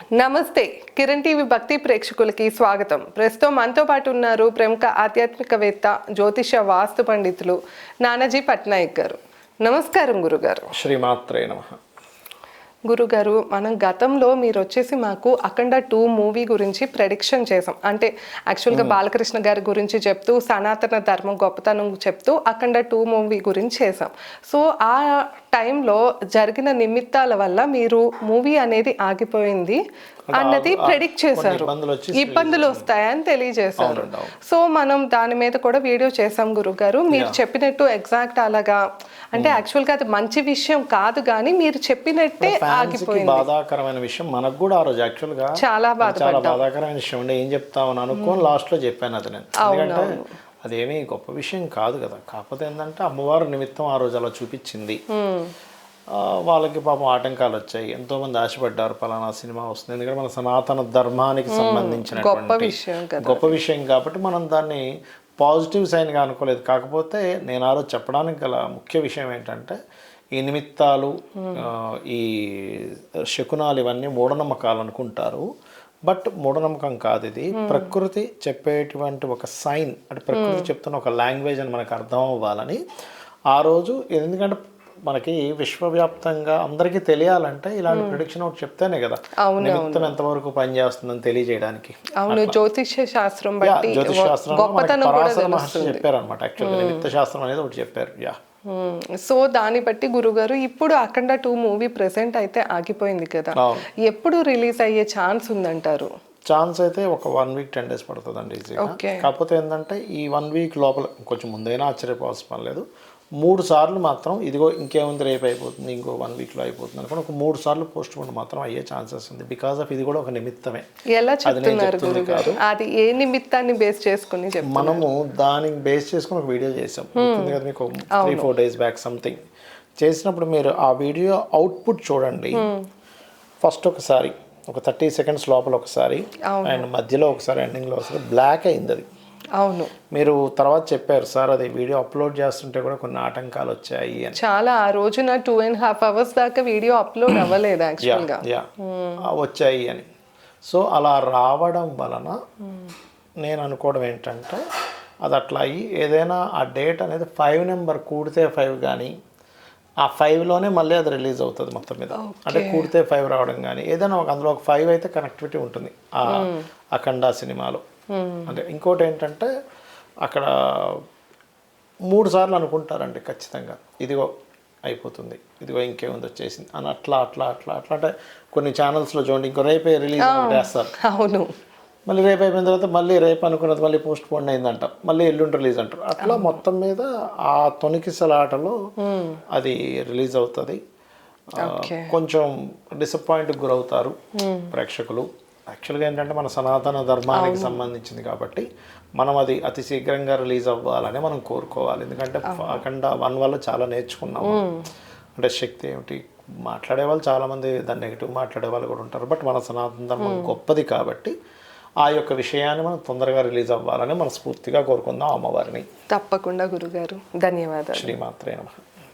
నమస్తే. కిరణ్ టీవీ భక్తి ప్రేక్షకులకి స్వాగతం. ప్రస్తుతం మనతో పాటు ఉన్నారు ప్రముఖ ఆధ్యాత్మికవేత్త జ్యోతిష వాస్తు పండితులు నానాజీ పట్నాయక్ గారు. నమస్కారం గురుగారు. శ్రీమాత్రే నమ. గురుగారు మనం గతంలో మీరు వచ్చేసి మాకు అఖండ టూ మూవీ గురించి ప్రెడిక్షన్ చేసాం అంటే యాక్చువల్గా బాలకృష్ణ గారి గురించి చెప్తూ సనాతన ధర్మం గొప్పతనం చెప్తూ అఖండ టూ మూవీ గురించి చేసాం సో ఆ టైంలో జరిగిన నిమిత్తాల వల్ల మీరు మూవీ అనేది ఆగిపోయింది అన్నది ప్రెడిక్ట్ చేశారు. ఇబ్బందులు వస్తాయని తెలియజేశారు. సో మనం దాని మీద కూడా వీడియో చేసాం గురుగారు. మీరు చెప్పినట్టు ఎగ్జాక్ట్ అలాగా అంటే యాక్చువల్గా అది మంచి విషయం కాదు కానీ మీరు చెప్పినట్టే ఆగిపోయింది. బాధాకరమైన విషయం మనకు కూడా ఆ రోజు యాక్చువల్గా చాలా అది చాలా బాధాకరమైన విషయం అంటే ఏం చెప్తామని అనుకోని లాస్ట్లో చెప్పాను అది నేను. అదేమీ గొప్ప విషయం కాదు కదా. కాకపోతే ఏంటంటే అమ్మవారు నిమిత్తం ఆ రోజు అలా చూపించింది. వాళ్ళకి పాపం ఆటంకాలు వచ్చాయి. ఎంతో మంది ఆశపడ్డారు పలానా సినిమా వస్తుంది. ఎందుకంటే మన సనాతన ధర్మానికి గొప్ప సంబంధించినటువంటి విషయం కదా. గొప్ప విషయం కాబట్టి మనం దాన్ని పాజిటివ్ సైన్గా అనుకోలేదు. కాకపోతే నేను ఆ రోజు చెప్పడానికి గల ముఖ్య విషయం ఏంటంటే ఈ నిమిత్తాలు ఈ శకునాలు ఇవన్నీ మూఢనమ్మకాలు అనుకుంటారు. బట్ మూఢనమ్మకం కాదు ఇది. ప్రకృతి చెప్పేటువంటి ఒక సైన్ అంటే ప్రకృతి చెప్తున్న ఒక లాంగ్వేజ్ అని మనకు అర్థం అవ్వాలని ఆ రోజు ఎందుకంటే మనకి విశ్వవ్యాప్తంగా అందరికీ తెలియాలంటే ఇలాంటి ప్రిడిక్షన్ ఒకటి చెప్తేనే కదా. నిమిత్తం ఎంతవరకు పనిచేస్తుందని తెలియజేయడానికి. అవును జ్యోతిష్య శాస్త్రం జ్యోతిష్ మహర్షి చెప్పారు అనమాట యాక్చువల్గా నిమిత్త శాస్త్రం అనేది ఒకటి చెప్పారు. యా. సో దాన్ని బట్టి గురుగారు ఇప్పుడు అఖండ టూ మూవీ ప్రెసెంట్ అయితే ఆగిపోయింది కదా. ఎప్పుడు రిలీజ్ అయ్యే ఛాన్స్ ఉందంటారు? ఛాన్స్ అయితే ఒక వన్ వీక్ టెన్ డేస్ పడుతుందండి ఈజీగా. ఓకే. కాకపోతే ఏంటంటే ఈ వన్ వీక్ లోపల కొంచెం ముందైనా ఆశ్చర్యపోవాల్సిన లేదు. మూడు సార్లు మాత్రం ఇదిగో ఇంకేముంది రేపు అయిపోతుంది ఇంకో వన్ వీక్లో అయిపోతుంది అనుకుని ఒక మూడు సార్లు పోస్ట్ పోన్ మాత్రం అయ్యే ఛాన్సెస్ ఉంది. బికాస్ ఆఫ్ ఇది కూడా ఒక నిమిత్తమే. ఎలా చెప్తున్నారు గురుగారు అది ఏ నిమిత్తాన్ని బేస్ చేసుకుని మనము దానికి బేస్ చేసుకుని ఒక వీడియో చేసాం గుర్తుంది కదా మీకు? Three four days back something చేసినప్పుడు మీరు ఆ వీడియో అవుట్పుట్ చూడండి. ఫస్ట్ ఒకసారి ఒక థర్టీ సెకండ్స్ లోపల ఒకసారి అండ్ మధ్యలో ఒకసారి ఎండింగ్లో ఒకసారి బ్లాక్ అయింది అది. అవును. మీరు తర్వాత చెప్పారు సార్ అది వీడియో అప్లోడ్ చేస్తుంటే కూడా కొన్ని ఆటంకాలు వచ్చాయి అని. చాలా ఆ రోజున టూ అండ్ హాఫ్ అవర్స్ దాకా వీడియో అప్లోడ్ అవ్వలేదు యాక్చువల్గా యా వచ్చాయి అని. సో అలా రావడం వలన నేను అనుకోవడం ఏంటంటే అది అట్లా అయ్యి ఏదైనా ఆ డేట్ అనేది ఫైవ్ నెంబర్ కూడితే ఫైవ్ కానీ ఆ ఫైవ్లోనే మళ్ళీ అది రిలీజ్ అవుతుంది మొత్తం మీద. అంటే కూడితే ఫైవ్ రావడం కానీ ఏదైనా ఒక అందులో ఒక ఫైవ్ అయితే కనెక్టివిటీ ఉంటుంది ఆ అఖండ సినిమాలో. అంటే ఇంకోటి ఏంటంటే అక్కడ మూడు సార్లు అనుకుంటారండి ఖచ్చితంగా. ఇదిగో అయిపోతుంది. ఇదిగో ఇంకేముంది వచ్చేసింది అని అట్లా అట్లా అట్లా అట్లా అంటే కొన్ని ఛానల్స్లో చూడండి ఇంకో రేపే రిలీజ్ చేస్తారు అవును. మళ్ళీ రేపు అయిపోయిన తర్వాత మళ్ళీ రేపు అనుకున్నది మళ్ళీ పోస్ట్ పోన్ అయిందంట. మళ్ళీ ఎల్లుండి రిలీజ్ అంటారు. అట్లా మొత్తం మీద ఆ తొనికిసలాటలో అది రిలీజ్ అవుతుంది. కొంచెం డిసప్పాయింట్ గురవుతారు ప్రేక్షకులు. యాక్చువల్గా ఏంటంటే మన సనాతన ధర్మానికి సంబంధించింది కాబట్టి మనం అది అతి శీఘ్రంగా రిలీజ్ అవ్వాలని మనం కోరుకోవాలి. ఎందుకంటే అఖండ వన్ వల్ల చాలా నేర్చుకున్నాము అంటే శక్తి ఏమిటి? మాట్లాడే వాళ్ళు చాలామంది దాన్ని నెగిటివ్ మాట్లాడే వాళ్ళు కూడా ఉంటారు. బట్ మన సనాతన ధర్మం గొప్పది కాబట్టి ఆ యొక్క విషయాన్ని మనం తొందరగా రిలీజ్ అవ్వాలని మనస్ఫూర్తిగా కోరుకుందాం అమ్మవారిని. తప్పకుండా గురుగారు. ధన్యవాదాలు. శ్రీమాత్రే నమః.